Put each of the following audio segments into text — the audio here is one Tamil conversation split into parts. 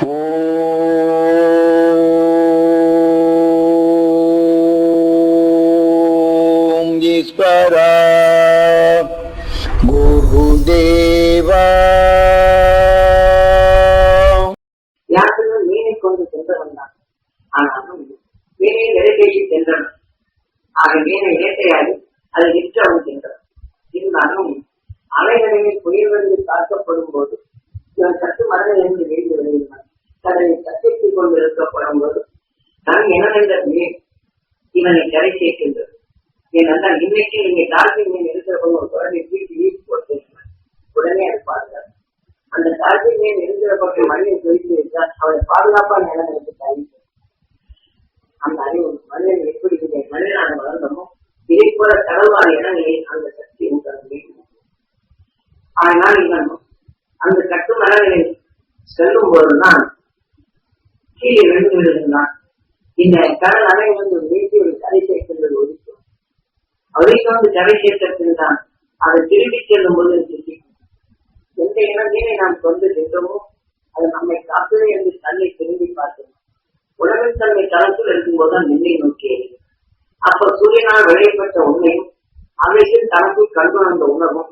Oh. கொண்டு இருக்கப்படும் போது தன் இனவென்ற மீன் இவனை கரை சேர்க்கின்றது. ஏனென்றால் இன்னைக்கு நீங்க டால்பின் மீன் இருக்கிறவங்க ஒரு குழந்தை வீட்டு வீட்டு போட்டு உடனே அது பாதுகாப்பு. அந்த டால்பின் மீன் இருக்கிற பக்கம் மண்ணில் தொய்த்து வைத்தால் அவனை பாதுகாப்பான நிலைமைக்கு தள்ளிட்டு அந்த அறிவு மனிதன் எப்படி இங்கே மனிதனாக வளர்ந்தமோ இதை போல கடல்வாழ் இடங்களில் அந்த சக்தி உண்டாக ஆனால் இவன் அந்த கட்டு மரங்களில் செல்லும் போதுதான் கீழே விழுந்து விடுகின்றான் இந்த கடல் அலை வந்து வீட்டில் கரை சேர்க்கிறது ஒதுக்கும் அவருக்கு வந்து கரை சேர்க்கிறது தான் அதை திரும்பி செல்லும் போது சிக்கிக்கும் எந்த இனத்தையுமே நாம் கொண்டு சென்றோமோ அது நம்மை காப்பது என்று தன்னை திரும்பி பார்க்கணும் உலகின் தன்மை தளத்தில் இருக்கும்போது தான் நிலை நோக்கி அப்ப சூரியனால் விளையப்பட்ட உண்மையும் அமைப்பின் தனக்குள் கண்டுணர்ந்த உணவும்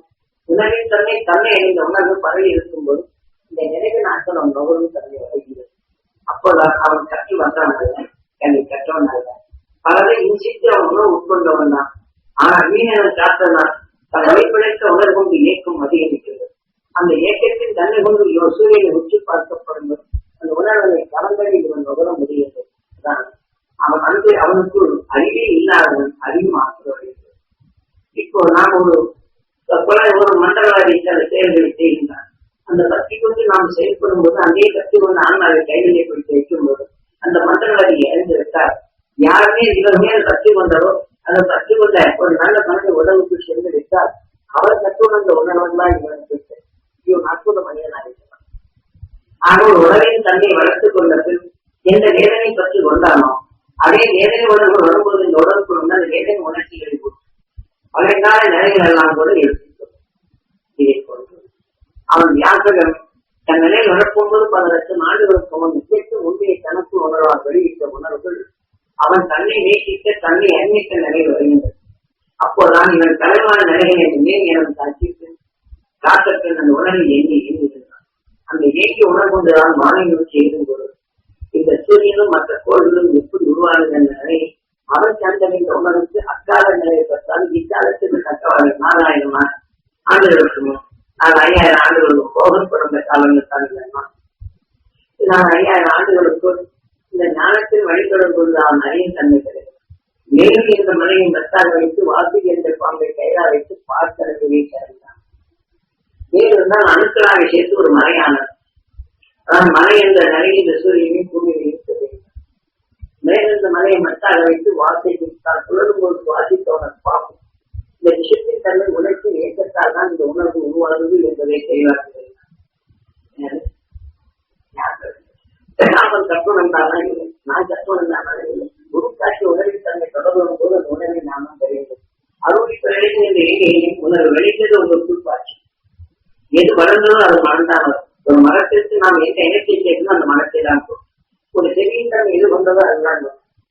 உணவின் தன்மை தன்னை அறிந்த உணர்வு பரவி இருக்கும்போது இந்த நினைவு நாட்கள் நம் நுகர்வு தன்மை வருகிறது அப்போதான் அவன் கற்று வந்தான். என்னை கற்றவன் அல்ல பலரை இன்சித்து அவன் உட்கொண்டவன் தான் ஆனால் மீனவன் காத்தனால் தன் வழிபிழைத்த உணர்வு கொண்டு இயக்கம் அதிகரிக்கிறது. அந்த இயக்கத்தின் தன்னை கொண்டு யோ- சூரியனை உச்சி பார்க்க போது அந்த உணர்வை கலந்தடி இவன் நுகர முடியாது அதான் அவன் அன்று அவனுக்குள் அறிவே இல்லாதவன் அறிவுமாக்குறது இப்போ நாம் ஒரு கொலை ஒரு மண்டலவாதி சில செயல்களை செய்கின்றான் அந்த கத்தி கொண்டு நாம் செயல்படும் போது அதே கத்தி கொண்டு ஆன்மாவை கைவிலை பிடித்து வைக்கும் போது அந்த மண்டலவாதி இறந்து விட்டார் யாருமே இவர் மேல் கத்தி கொண்டவோ அதை கத்தி கொண்ட ஒரு நல்ல மனித உடலுக்கு சென்று விட்டால் அவர் கற்றுணர்ந்த உணர்வெல்லாம் இவனுக்கு இவன் அற்புத மனிதனாக இருக்கிறான் ஆக ஒரு உடலின் தன்னை வளர்த்துக் கொண்ட பின் எந்த வேதனை பற்றி கொண்டானோ அதே வேதனை உணர்வு வரும்போது இந்த உடலுக்குள் வந்து அந்த வேதனை உணர்ச்சிகளை கொடுக்கும் பழையகால நிலைகள் எல்லாம் கூட எடுத்துக்கும் இதை போன்று அவன் வியாசகன் தன் நிலையில் வரப்போகும்போது பல லட்சம் ஆண்டுகளுக்கு முன் நிச்சயத்து உண்மையை தனக்கு உணர்வால் வெளியிட்ட உணர்வுகள் அவன் தன்னை நேசிக்க தன்னை அன்னித்த நிலை வருகின்றது அப்போதான் இவன் தலைமான நிலைகளை மேல் இனம் காட்சித்து காட்டத்தின் அந்த உணர்வை எண்ணி எண்ணுகின்றான் அந்த ஏங்கி உணர்வுண்டுதான் கொண்டுதான் வானை நோக்கி இந்த சூரியனும் மற்ற கோள்களும் எப்படி உருவானது நிலை அவன் கண்டறிந்த உணர்வுக்கு அக்கால நிலையை பார்த்தால் இக்காலத்துக்கு தக்கவாறு நாலாயிரமா ஆ- ஆண்டுகளுக்கு முன் நான் ஐயாயிரம் ஆண்டுகளுக்கு கோபம் பிறந்த காலங்கள் தான் நான் ஐயாயிரம் ஆண்டுகளுக்கு இந்த ஞானத்தில் வழிபடும் கொண்டு அவன் அறியும் தன்மை கிடைக்கும் மேலும் இந்த மலையை மத்தால் வைத்து வாசி என்ற பாம்பை கைதா வைத்து பார்க்கறதுக்கு வீட்டார் மேலும் தான் அணுக்களாக சேர்த்து ஒரு மலையானது. ஆனால் மலை என்ற நிலையில் இந்த சூரியனையும் பூமியையும் இருக்கிறது மேலும் இந்த மலையை மத்தால் வைத்து வாசி தான் சுழலும் போது வாசித்தவன பார்க்கும் இந்த விஷயத்தின் தன்மை உணர்ச்சி ஏற்றத்தால் தான் இந்த உணர்வு உருவாகுது என்பதை தெளிவாக்குகிறேன் அவன் கற்பனம் தானா இல்லை. நான் கற்பனம் தானா இல்லை. குரு காட்சி உணர்வின் தன்மை தொடரும் போது அந்த உணர்வை நாமும் தெரியுது அருள் பிறகு எங்கேயும் உணர்வு வெளித்தது உங்களுக்குள் குருக்காட்சி எது வளர்ந்ததோ அது மறந்தான் ஒரு மரத்திற்கு நாம் எந்த இனத்தை சேர்க்கணும் அந்த மரத்தை தான் ஒரு செடியின் தன்மை எது வந்ததோ அதுதான்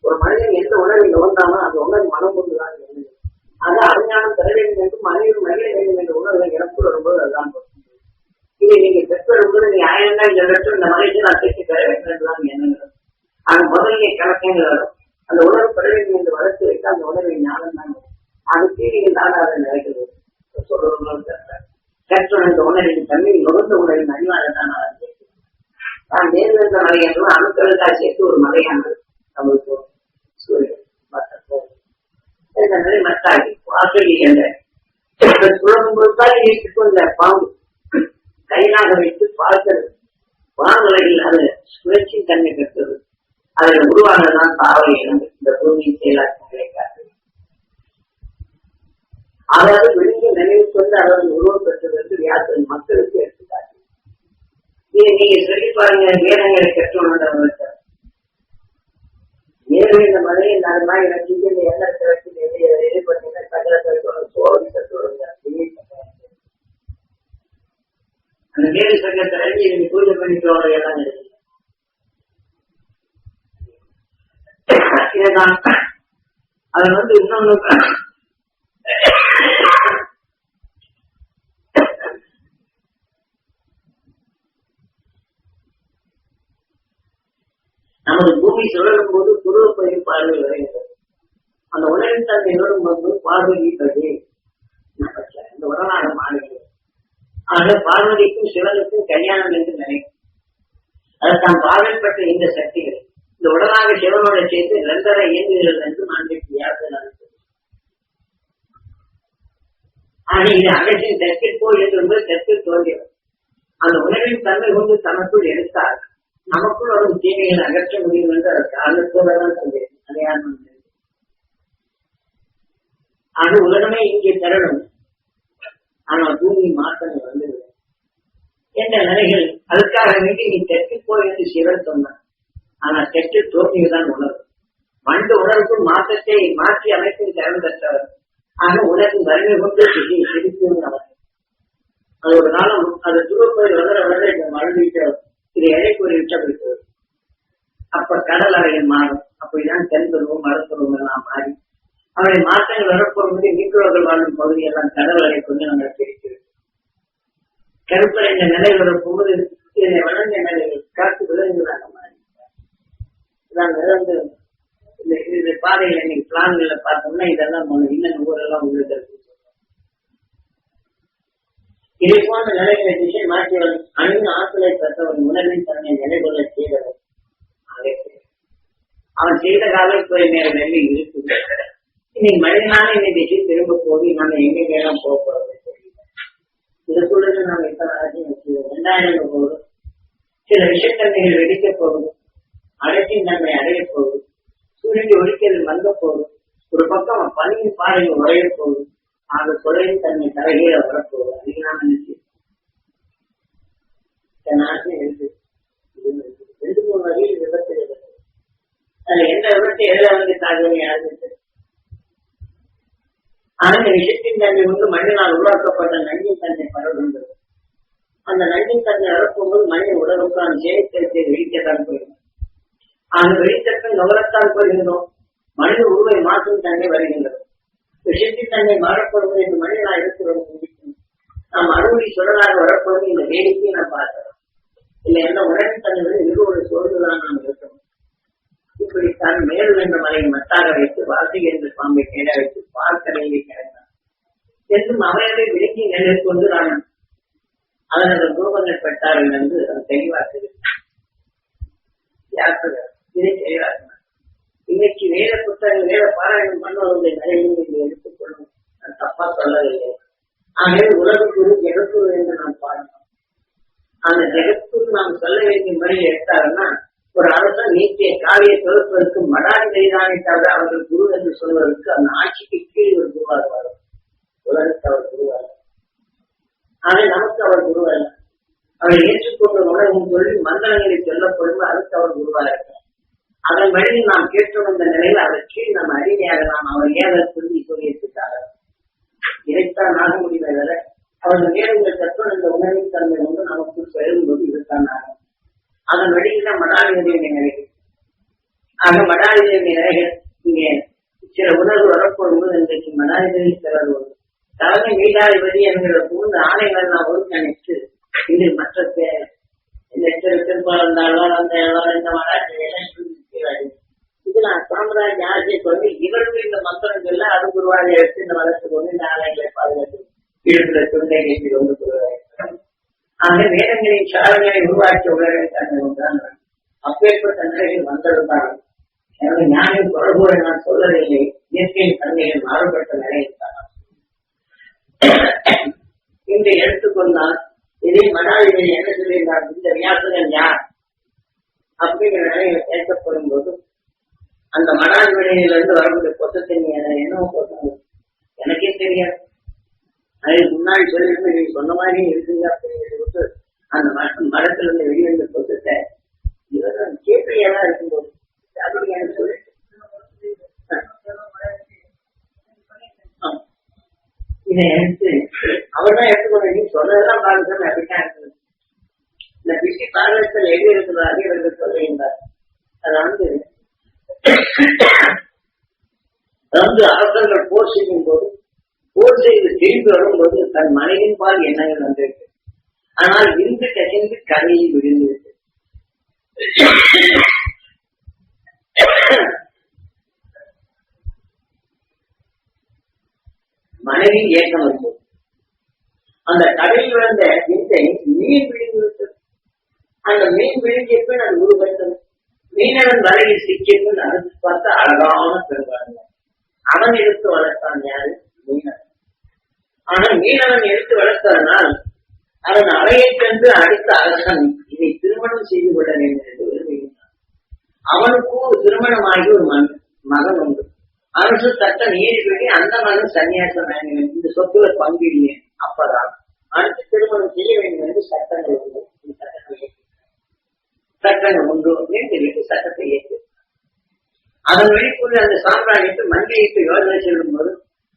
ஒரு மனிதன் எந்த உணர்வை நுகர்ந்தானோ அந்த உணர்வு மனம் கொண்டுதான் அது அறிஞானம் பெற வேண்டும் என்று மனிதன் மகிழ வேண்டும் என்ற உணர்வை இறப்பு வரும்போது அதுதான் இதை நீங்க பெற்றோர்கள் நீ தான் சொல்லட்டும் இந்த மனிதனை நான் சேர்த்து பெற வேண்டும் என்றுதான் எண்ணுகிறது ஆனா முதலிலே கணக்கங்கள் வரும். அந்த உணர்வு பெற நீங்கள் வளர்த்து அந்த உணர்வை ஞானம் தான் அது கீழில் தான் அதை நினைக்கிறது சொல்றது கற்றுணர்ந்த உணர்வின் தன்மை நுகர்ந்த உணர்வின் அறிவாக தான் அவர் சேர்க்கிறார். நேர்ந்த மலை என்றும் சேர்த்து ஒரு மலையானது. நம்மளுக்கு சூரியன் மற்ற இந்த மத்தாகி? வாசலி என்ற சுழலும் பொழுதால் இந்த பாம்பு. கையாக வைத்து பார்க்கிறது. வானுலகில் இல்லாத சுழற்சி தன்மை பெற்றது. அதில் உருவானதுதான் தாவர இழந்து இந்த பூமியின் செயலாக்கங்களை காட்டுது அதாவது விழுங்கிய நினைவு கொண்டு அதாவது உருவம் பெற்றது என்று வியாசன் மக்களுக்கு எடுத்துக்காட்டு இதை நீங்க சொல்லி பாருங்க வேதங்களை கற்றுணர்ந்தவர்கள் நேரு இந்த மாதிரி நான் எனக்கு இந்த எண்ணத்தை வச்சு நிறைய பண்ணீங்கன்னா சகல சகலத்தை சோழி கற்றுவாங்க அந்த மேல் சங்கத்துல இருந்து நீங்க பூஜை பண்ணிக்கிறோட இடம் இருக்கு இதுதான் வந்து இன்னொன்னு நமது பூமி சுழலும் போது குருவ பயிர் பார்வை வருகிறது. அந்த உலகத்தன்மையோடு வந்து பார்வையிட்டது அந்த உடனாக மாறுகிறது ஆக பார்வதிக்கும் சிவனுக்கும் கல்யாணம் என்று நினைக்கும். அது தான் இந்த சக்திகள் இந்த உடலாக சிவனோட சேர்த்து இரண்டரை இயங்குகிறது என்று மாண்டிக்கு யாருக்கு ஆனா இது அகற்றின் தெற்கிற்கோ என்று தெற்கில் தோன்றியது அந்த உணவின் தன்மை கொண்டு தனக்குள் எடுத்தார். நமக்குள் வரும் தீமைகளை அகற்ற முடியும் என்று அதற்கு ஆர்வத்தோடு தான் சொல்லியது. அடையாளம் அது உலகமே இங்கே தரணும். ஆனால் பூமி மாற்றங்கள் வந்து என்ற நிலைகள் அதுக்காக வேண்டி நீ தெற்கு போய் என்று சிவன் சொன்னான். ஆனால் தெற்கு தோல்வியுதான் உணர்வு. மண்டு உணர்வுக்கும் மாற்றத்தை மாற்றி அமைக்கும் திறன் பெற்றவர். ஆனா உலகின் வறுமை கொண்டு சிதி சிரிக்கும் அவர். அது ஒரு காலம் அது துருப்போய் வளர வளர இந்த மழுவிட்டு இது எடை கூறி விட்டப்படுகிறது அப்ப கடல் அறையில் மாறும். அப்படிதான் தென்பருவம் மரத்துருவம் எல்லாம் மாறி அவருடைய மாற்றங்கள் வரப்போகும்போது மீக்குறவர்கள் வாழும் பகுதியெல்லாம் கடவுளை கொண்டு நாங்கள் பிரிக்கிறோம் கருப்படைந்த நிலை வரப்போது இதனை வளர்ந்த நிலைகள் காத்து விலங்குகளாக மாறி இதான் இந்த இந்த பாதையில இன்னைக்கு பிளான்களை பார்த்தோம்னா இதெல்லாம் இன்னும் ஊரெல்லாம் உங்களுக்கு இதை போன்ற நிலைகளை திசை மாற்றியவன் அணு ஆற்றலை பெற்றவன் உணர்வின் தன்னை நிலைகொள்ள செய்தவன் அவன் செய்த காலம் போய் நேர நெல்லி இன்னைக்கு மழைனால என்னை திசை திரும்ப போய் நம்ம எங்கெங்கெல்லாம் போக போறது தெரியல இதுக்குள்ள நாம் இப்ப அரசியல் வச்சுருவோம் ரெண்டாயிரம் போதும். சில விஷத்தன்மைகள் வெடிக்க போகுது அடைச்சின் தன்மை அடைய போகுது சூரியன் ஒழிக்கிறது மங்க போகுது ஒரு பக்கம் பனியின் பாறையில் உரைய போகுது ஆக கொலையின் தன்மை தலைகீழ வரப்போகுது அதுக்கு நாம நினைச்சு நாட்டில் இருக்கு ரெண்டு மூணு வகையில் விபத்து இருக்கு அதுல எந்த விபத்து எதிராக வந்து தாக்குதல் யாருக்கு ஆனா இந்த விஷயத்தின் தன்மை வந்து மனிதனால் உருவாக்கப்பட்ட நஞ்சின் தன்மை பரவுகின்றது அந்த நஞ்சின் தன்மை வரப்போகும்போது மனித உடலுக்கான சேமித்தத்தை வெளிக்கத்தான் போயிடும். அந்த வெளித்தக்கம் நுகரத்தான் போயிருந்தோம் மனித உருவை மாற்றும் தன்மை வருகின்றது. விஷயத்தின் தன்மை மாறப்படுவது என்று மனிதனால் எடுத்து நாம் அறுவடை சுடலாக வரப்போது இந்த வேடிக்கையை நாம் பார்க்கிறோம். இல்லை என்ன உடனே தன்மை இருவரு சோர்ந்துதான் நாம் இருக்கிறோம். இப்படித்தான் மேலும் என்ற மலையை மத்தாக வைத்து வாசி என்று பாம்பை கேட வைத்து பார்க்கலையை கிடந்தான் என்றும் அவரை கொண்டு நான் அதனது ரூபங்கள் பெற்றார்கள் என்று அது தெளிவாக்குகிறது இதை தெளிவாக்கினார் இன்னைக்கு வேத புத்தகம் வேத பாராயணம் பண்ணுவதை நிறைய இதை எடுத்துக்கொள்ளும். நான் தப்பா சொல்லவில்லை. ஆகவே உலகக்குரு ஜெகக்குரு என்று நாம் பாடணும். அந்த ஜெகக்குரு நாம் சொல்ல வேண்டிய முறையில் எடுத்தாருன்னா ஒரு அரசன் நீக்கிய காவிய தொகுப்பதற்கு மடாதிபதி தானே தவிர அவர்கள் குரு என்று சொல்வதற்கு அந்த ஆட்சிக்கு கீழ் ஒரு குருவாக வரும் உலகத்தை அவர் குருவாக ஆனால் நமக்கு அவர் குரு அல்ல அவரை ஏற்றுக்கொண்ட உணவும் சொல்லி மந்திரங்களை சொல்லப்படும் அதுக்கு அவர் குருவாக இருக்கிறார் அதன் வழியில் நாம் கேட்டு வந்த நிலையில் அதற்கு நாம் அடிமையாகலாம் அவர் ஏத சொல்லி சொல்லியிருக்கிறார் இதைத்தான் ஆக முடிவதில்லை அவர்கள் நேரங்கள் தற்போது இந்த உணவின் தன்மை வந்து நமக்கு செல்லும்போது இதுதான் ஆகும் அதன் வழியில் தான் மடாதிபதியுடைய நிலைகள் ஆக மடாதிபதியுடைய நிலைகள் இங்கே சில உணர்வு வரப்போகும்போது இன்றைக்கு மடாதிபதி சில உண்டு என்கிற மூன்று ஆணைகள் நான் ஒருங்கிணைத்து இது மற்ற இந்த திருப்பாளந்தாழ்வார் அந்த இந்த மடாதிபதி இதுல சாம்ராஜ் ஆட்சியை கொண்டு இவர்கள் இந்த மந்திரங்கள்ல அது குருவாக எடுத்து இந்த வளர்த்து கொண்டு இந்த ஆலயங்களை பாதுகாத்து இழுக்கிற தொண்டை கட்டி கொண்டு போகிறார். ஆக வேதங்களின் சாரங்களை உருவாக்கிய உலகின் தன்மை ஒன்றான் அப்பேற்பட்ட நிலையில் வந்ததுதான் எனது ஞானின் தொடர்புரை நான் சொல்லவில்லை இயற்கையின் தன்மையில் மாறுபட்ட நிலையில் தான் என்று எடுத்துக்கொண்டால் இதை மனாதிபதி என்ன சொல்லியிருந்தார்? இந்த வியாசகன் யார்? அப்படிங்கிற நிலையில கேட்கப்படும் போது அந்த மடாதிபதியிலிருந்து வரக்கூடிய பொத்தத்தின் என்ன போட்டாங்க எனக்கே தெரியாது. அதுக்கு முன்னாடி சொல்லிட்டு நீ சொன்ன மாதிரி இருக்குங்க அப்படின்னு சொல்லிட்டு அந்த மரம் மரத்துல இருந்து வெளிவந்த பொத்தத்தை இவர் கேட்டையெல்லாம் இருக்கும்போது அப்படி எனக்கு சொல்லிட்டு இதை எடுத்து அவர் தான் எடுத்துக்கொண்டு நீ சொன்னதெல்லாம் பாருங்க அப்படித்தான் இருக்குது இந்த பிசி பாரதத்தில் எது இருக்கிறதோ அதே வந்து சொல்லுகின்றார். அதாவது வந்து வந்து போர் செய்யும் போது போர் செய்து திரும்பி வரும்போது தன் மனைவின் பால் எண்ணங்கள் வந்திருக்கு. ஆனால் இன்று கசிந்து கதையை விழுந்துவிட்டு மனைவி ஏக்கம் வரும்போது அந்த கடலில் விழுந்த விந்தை மீன் விழுந்து விட்டது. அந்த மீன் விழுங்கிய நான் அது மீனவன் வலையில் சிக்கியப்ப பின் பார்த்து அழகான பெருவாங்க அவன் எடுத்து வளர்த்தான் யாரு? மீனவன். ஆனா மீனவன் எடுத்து வளர்த்ததனால் அவன் அறையை சென்று அடுத்த அரசன் இதை திருமணம் செய்து கொள்ள வேண்டும் என்று விரும்புகிறான் அவனுக்கு திருமணமாகி ஒரு மகன் உண்டு. அரசு சட்டம் பண்ணி அந்த மகன் சன்னியாசம் வேண்டும் இந்த சொத்துல பங்கிடுங்க அப்பதான் அடுத்து திருமணம் செய்ய வேண்டும் என்று சட்டங்கள் உண்டு. சட்டத்தை சட்டங்கள் உண்டு அப்படின்னு சட்டத்தை ஏற்று அதன் வெளிக்குள்ள அந்த சாம்ராஜ்யத்தை மந்திரிக்கு யோசனை செல்லும் போது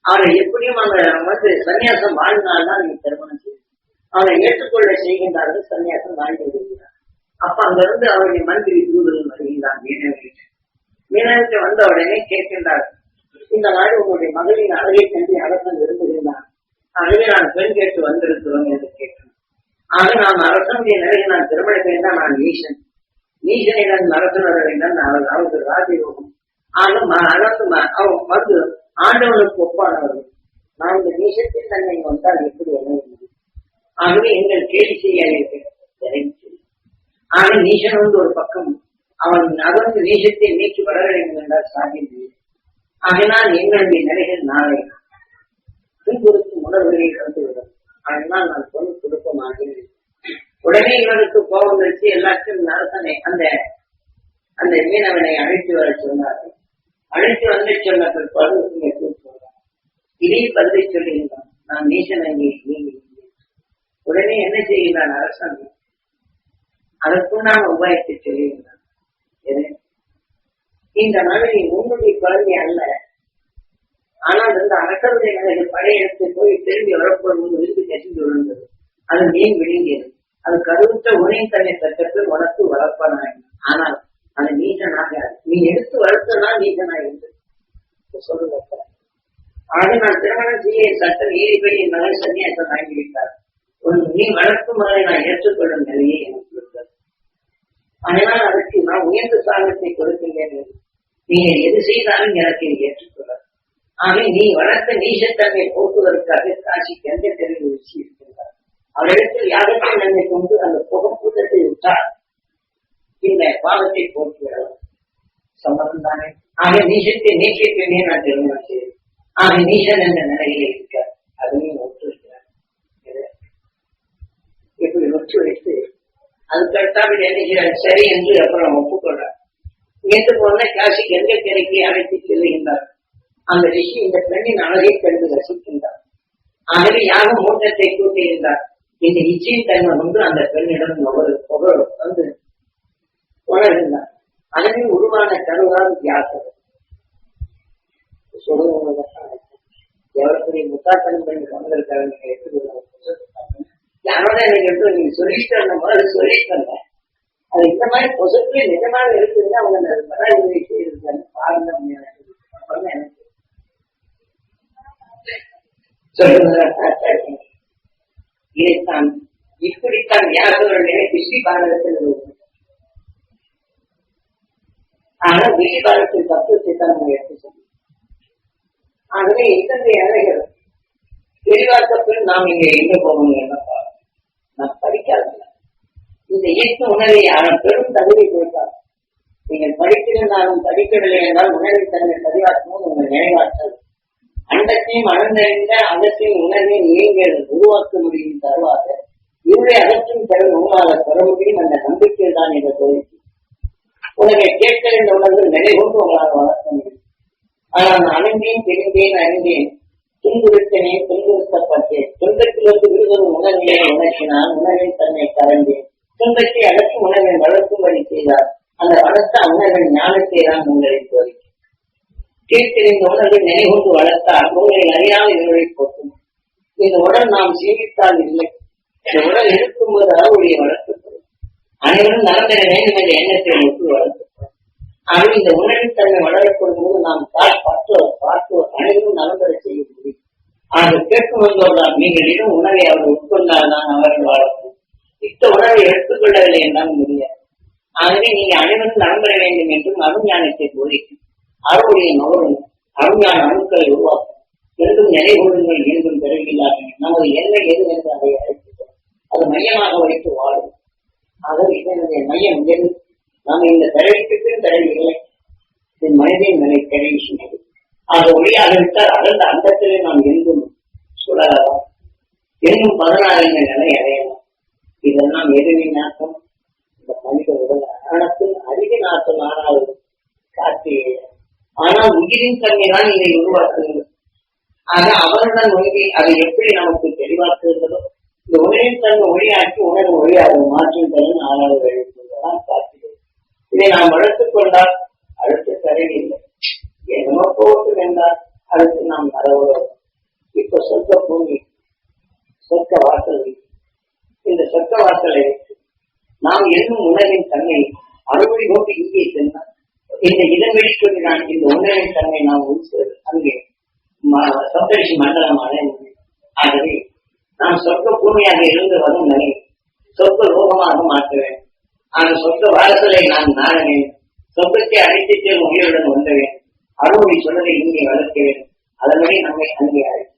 அவரை எப்படியும் அவங்க வந்து சன்னியாசம் வாழ்ந்தால்தான் நீங்க திருமணம் செய்யும் அவரை ஏற்றுக்கொள்ள செய்கின்றார்கள் சன்னியாசம் வாழ்ந்து விடுகிறார் அப்ப அங்கிருந்து அவருடைய மந்திரி தூதர்கள் வருகிறார் மீனவர்கள். மீனவர்கள் வந்த உடனே கேட்கின்றார்கள். இந்த நாடு உங்களுடைய மகளின் அழகை கண்டு அரசன் விரும்புகின்றான் ஆகவே நான் பெண் கேட்டு வந்திருக்கிறோம் என்று கேட்டேன். ஆக நாம் அரசனுடைய நிலையை நான் திருமணம் செய்தால் நான் ஈசன் ஈசனிடம் அரசன் வர வேண்டும் நான் அவருக்கு ராஜயோகம். ஆக அரசு ம- அவன் மது ஆண்டவனுக்கு ஒப்பானவர்கள். நான் இந்த நீசத்தில் தன்னை வந்தால் எப்படி என்ன ஆகவே எங்கள் கேலி செய்ய ஆக நீசன் வந்து ஒரு பக்கம் அவன் நகர்ந்து நீசத்தை நீக்கி வளர வேண்டும் என்றால் சாத்தியம் இல்லை. எங்களுடைய நிலைகள் நாளை துன்புறுத்தும் உணர்வுகளை கண்டுவிடும் அதனால் நான் பொண்ணு கொடுக்க உடனே இவனுக்கு கோபம் வச்சு எல்லாத்தையும் நரசனை அந்த அந்த மீனவனை அழைத்து வர சொன்னார்கள் அழைத்து வந்து சொன்ன பிற்பாடு இங்கே கூப்பிடுறான் இதை பதிலை சொல்லுகின்றான் நான் நீசன் உடனே என்ன செய்கிறான் அரசன்? அதற்குண்டான உபாயத்தை சொல்லுகின்றான். இந்த மனைவி உன்னுடைய குழந்தை அல்ல. ஆனால் இந்த அரசருடைய மனைவி படையெடுத்து போய் திரும்பி வரப்படும் விரும்பி கசிந்து விழுந்தது. அது மீன் விழுங்கியது. அது கருவுற்ற உனை தன்னை பெற்றது உனக்கு வளர்ப்பனாய் ஆனால் அது நீசனாக நீ எடுத்து வளர்த்தனா நீசனாக இருந்தது சொல்லுங்க ஆக நான் திருமணம் செய்ய சட்ட நீதிபதி என் மகன் சன்னியாசம் வாங்கிவிட்டார். ஒரு நீ வளர்க்கும் மகனை நான் ஏற்றுக்கொள்ளும் நிலையை எனக்கு இருக்கிறது அதனால் அதற்கு நான் உயர்ந்த சாகத்தை கொடுக்கின்றேன் என்று. நீங்கள் எது செய்தாலும் எனக்கு இது ஏற்றுக்கொள்ளார் ஆக நீ வளர்த்த நீசத்தன்மை போக்குவதற்காக காசி எந்த தெருவில் வச்சு இருக்கின்றார் அவரிடத்தில் யாகத்தை நன்மை கொண்டு அந்த புகப்பூட்டத்தை விட்டார் இந்த பாவத்தை போக்குவிடலாம் சம்மதம் தானே? ஆக நீசத்தை நீக்கியத்தினே நான் திருமணம் செய்தேன் ஆக நீசன் என்ற நிலையில இருக்க அதையும் ஒத்துழைக்கிறார் இப்படி ஒத்துழைத்து வைத்து என்ன சரி என்று அப்புறம் ஒப்புக்கொள்ள நேற்று போன காசிக்கு கங்கை கரைக்கு அழைத்து செல்கின்றார் அந்த ரிஷி இந்த பெண்ணின் அழகை கண்டு ரசிக்கின்றார். ஆகவே யாக மூட்டத்தை கூட்டியிருந்தார் இந்த இச்சையின் தன்மை கொண்டு அந்த பெண்ணிடம் ஒரு புகழ் வந்து உணர்கின்றார் அதனை உருவான கருவால் தியாசம் சொல்லுவது எவ்வளவு பெரிய முத்தாத்தனம் பண்ணி வந்திருக்காரு நீங்க எடுத்துக்கொள்ள யாரோட நீங்க எடுத்து நீங்க சொல்லிட்டு அந்த மாதிரி சொல்லிட்டு வந்தேன் அது இந்த மாதிரி பொசுக்கு நிஜமாக இருக்குதுன்னா அவங்க அந்த பராஜி செய்யிருக்காங்க பாருங்க எனக்கு அப்புறம் எனக்கு இதைத்தான் இப்படித்தான் வியாசவர்கள் விஸ்வி பாரதத்தில் ஆனா விஸ்வி பாரதத்தில் தத்துவத்தை தான் நம்ம எடுத்து சொன்னோம் ஆகவே இத்தகைய அறைகள் தெளிவாக்க நாம் இங்க எங்க போகணும் என்ன பாருங்க நான் படிக்காதீங்க இந்த இயக்க உணர்வை அவன் பெரும் தகுதி கொடுத்தார். நீங்கள் படித்திருந்தாலும் படிக்கவில்லை என்றால் உணர்வை தன்னை பதிவாக்கணும் உங்கள் நினைவாற்றல். அண்டத்தையும் அணந்தறிந்த அகத்தையும் உணர்வை நீங்கள் உருவாக்க முடியும் தருவாக இருளை அகற்றும் திறன் உங்களால் பெற முடியும் அந்த நம்பிக்கை தான் இந்த கோரிக்கை. கேட்கற இந்த உணர்வு நிலை கொண்டு உங்களால் வளர்க்க முடியும். ஆனால் நான் அணிந்தேன் தெரிந்தேன் அறிந்தேன். துன்புறுத்தனே துன்புறுத்தப்பட்டேன். துன்பத்திலிருந்து விடுவதும் உணர்வியை உணர்த்தினால் உணர்வை தன்னை கலந்தேன் துன்பத்தை அகற்றி உணவை வளர்க்கும்படி செய்தார். அந்த வளர்த்த அண்ணர்கள் ஞானத்தை தான் உங்களை போதிக்கும். கீழ்த்தெறிந்த உணர்வை நினைவுண்டு வளர்த்தால் உங்களை அறியாமல் இருளை போட்டும் இந்த உடல் நாம் சீவித்தால் இல்லை. இந்த உடல் இருக்கும் இருக்கும்போது அருளுடைய வளர்க்கப்படும். அனைவரும் நடந்திட வேண்டும் என்ற எண்ணத்தை ஒட்டு வளர்க்கப்படும். ஆகவே இந்த உணர்வுத்தன்மை வளரப்படும் போது நாம் பார்த்து பார்த்து அனைவரும் நடந்திட செய்ய முடியும். ஆக கேட்கும் வந்தவர்களால் நீங்கள் உணவை அவர் அனைவரும் நலம் வேண்டும் என்றும் அருஞானத்தை போதிக்கும். அருளுடைய நோரும் அருஞான அணுக்களை உருவாக்கும். இரண்டும் நிலை கொள்ளுங்கள் என்றும் பிறவில்லார்கள் நமது எண்ணெய் எது என்று அதை அழைத்துக்கிறோம் அது மையமாக வைத்து வாழும். ஆகவே இதனுடைய மையம் எது? நாம் இந்த பிறவிக்கு பிறவி இல்லை. இது மனிதன் நிலை பிறவி சொன்னது. அது ஒளியாக விட்டால் அகழ்ந்த அண்டத்திலே நாம் எங்கும் சுழலாம் எங்கும் பதினாறு நிலை அடையலாம் இதெல்லாம் எதுவின் நாட்டம் இந்த மனித உடல் அரணத்து அதிக நாட்டம் ஆறாவது காற்று ஆனால் உயிரின் தன்மை தான் இதை உருவாக்குகிறது. ஆக அவருடன் ஒழுங்கி அதை எப்படி நமக்கு தெளிவாக்குகிறதோ இந்த உயிரின் தன்மை ஒளியாக்கி உணர்வு ஒளியாகும் மாற்றும் தரும் ஆறாவது எழுதுதான் காட்டுகிறது இதை நாம் வளர்த்துக் கொண்டால் அடுத்த தரையில்லை என்னமோ போட்டு வேண்டால் அடுத்து நாம் மரபுறோம் இப்ப சொர்க்க பூமி சொற்க வாசல். இந்த சொற்க வாசலை நாம் என்னும் உணவின் தன்மை அறுபடி நோக்கி இங்கே சென்றால் இந்த இதன் வெளிக்கொண்டு நான் இந்த உணவின் தன்மை நான் உள்சு அங்கே ம- சப்தரிஷி மண்டலம் ஆகவே நாம் சொர்க்க பூமியாக இருந்து வரும் நிலை சொர்க்க லோகமாக மாற்றுவேன் அந்த சொர்க்க வாரசலை நான் நாடுவேன் வேண்டும். சொர்க்கத்தை அழைத்து செல்லும் உயிருடன் வந்தவேன் வேண்டும். சொல்லதை இங்கே வளர்க்கிறேன் அதன்படி நம்மை அங்கே அழைத்து